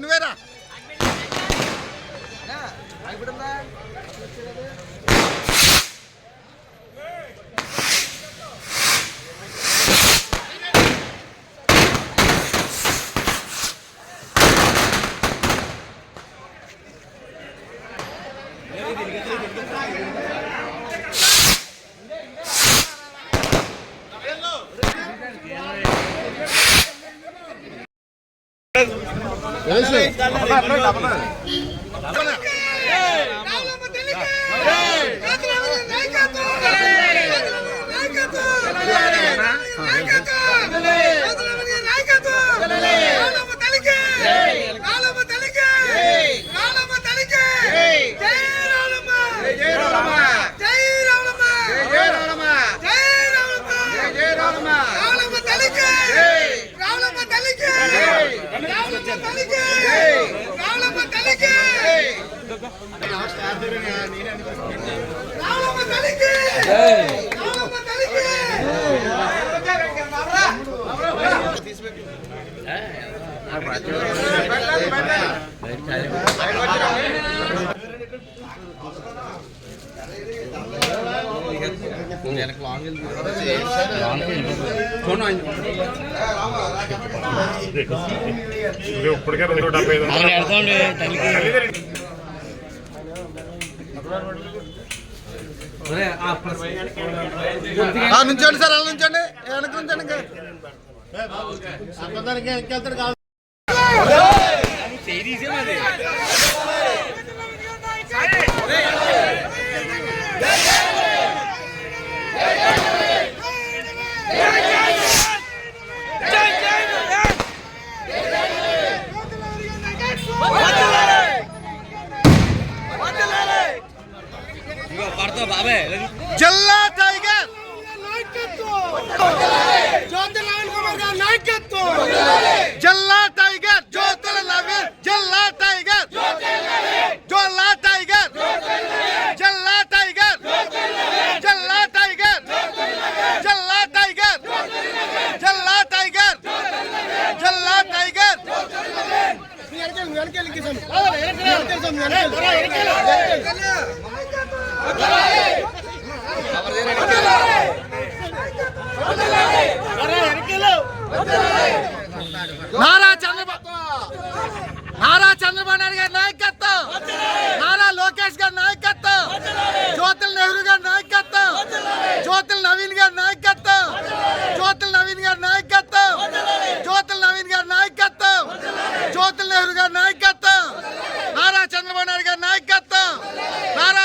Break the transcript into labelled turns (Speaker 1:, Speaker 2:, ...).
Speaker 1: నువ్వేరా? అయిపోతుందా బాబాయ్ నువ్వేరా
Speaker 2: ఇది ఇప్పటికే రెండు డెబ్బై ఐదు
Speaker 1: ఆ, నుంచోండి సార్ అలా నుంచోండి. వెనక నుంచోండి ఇంకా. జిల్లా టైగర్ జిల్లా టైగర్ జ్యోతుల నవీన్ జిల్లా టైగర్ జిల్లా టైగర్ జిల్లా టైగర్ జిల్లా టైగర్ జిల్లా టైగర్ జిల్లా టైగర్ జిల్లా టైగర్ నారా చంద్రబాబు నారా చంద్రబాబు నాయుడు గారి నాయకత్వం. నారా లోకేష్ గారి నాయకత్వం. జ్యోతుల నెహ్రూ గారి నాయకత్వం. జ్యోతుల నవీన్ గారి నాయకత్వం. జ్యోతుల నవీన్ గారి నాయకత్వం. జ్యోతుల నవీన్ గారి నాయకత్వం. జ్యోతుల నెహ్రూ గారి నాయకత్వం. నారా చంద్రబాబు నాయుడు గారి నాయకత్వం. నారా